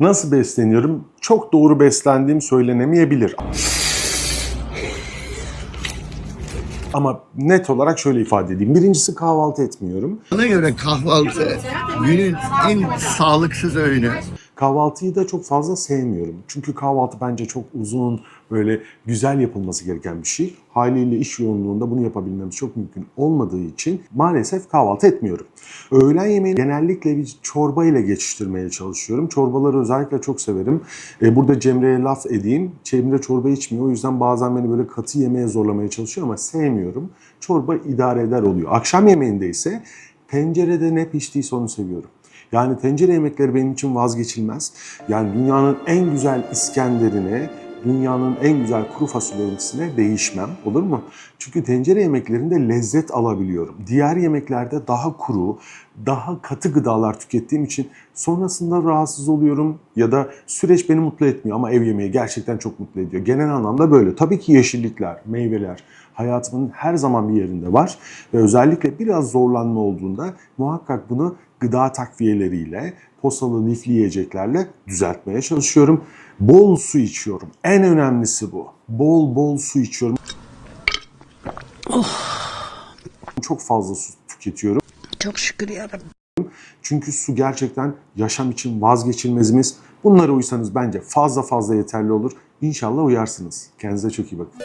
Nasıl besleniyorum? Çok doğru beslendiğim söylenemeyebilir. Ama net olarak şöyle ifade edeyim. Birincisi kahvaltı etmiyorum. Bana göre kahvaltı günün en sağlıksız öğünü. Kahvaltıyı da çok fazla sevmiyorum. Çünkü kahvaltı bence çok uzun, böyle güzel yapılması gereken bir şey. Haliyle iş yoğunluğunda bunu yapabilmemiz çok mümkün olmadığı için maalesef kahvaltı etmiyorum. Öğlen yemeğini genellikle bir çorba ile geçiştirmeye çalışıyorum. Çorbaları özellikle çok severim. E, burada Cemre'ye laf edeyim. Cemre çorba içmiyor. O yüzden bazen beni böyle katı yemeğe zorlamaya çalışıyor ama sevmiyorum. Çorba idare eder oluyor. Akşam yemeğinde ise tencerede ne piştiyse onu seviyorum. Yani tencere yemekleri benim için vazgeçilmez. Yani dünyanın en güzel İskender'ine, dünyanın en güzel kuru fasulyelisine değişmem. Olur mu? Çünkü tencere yemeklerinde lezzet alabiliyorum. Diğer yemeklerde daha kuru, daha katı gıdalar tükettiğim için sonrasında rahatsız oluyorum ya da süreç beni mutlu etmiyor ama ev yemeği gerçekten çok mutlu ediyor. Genel anlamda böyle. Tabii ki yeşillikler, meyveler hayatımın her zaman bir yerinde var ve özellikle biraz zorlanma olduğunda muhakkak bunu gıda takviyeleriyle, posalı lifli yiyeceklerle düzeltmeye çalışıyorum. Bol su içiyorum. En önemlisi bu. Bol bol su içiyorum. Çok fazla su tüketiyorum. Çok şükür yarabbim. Çünkü su gerçekten yaşam için vazgeçilmezimiz. Bunlara uysanız bence fazla fazla yeterli olur. İnşallah uyarsınız. Kendinize çok iyi bakın.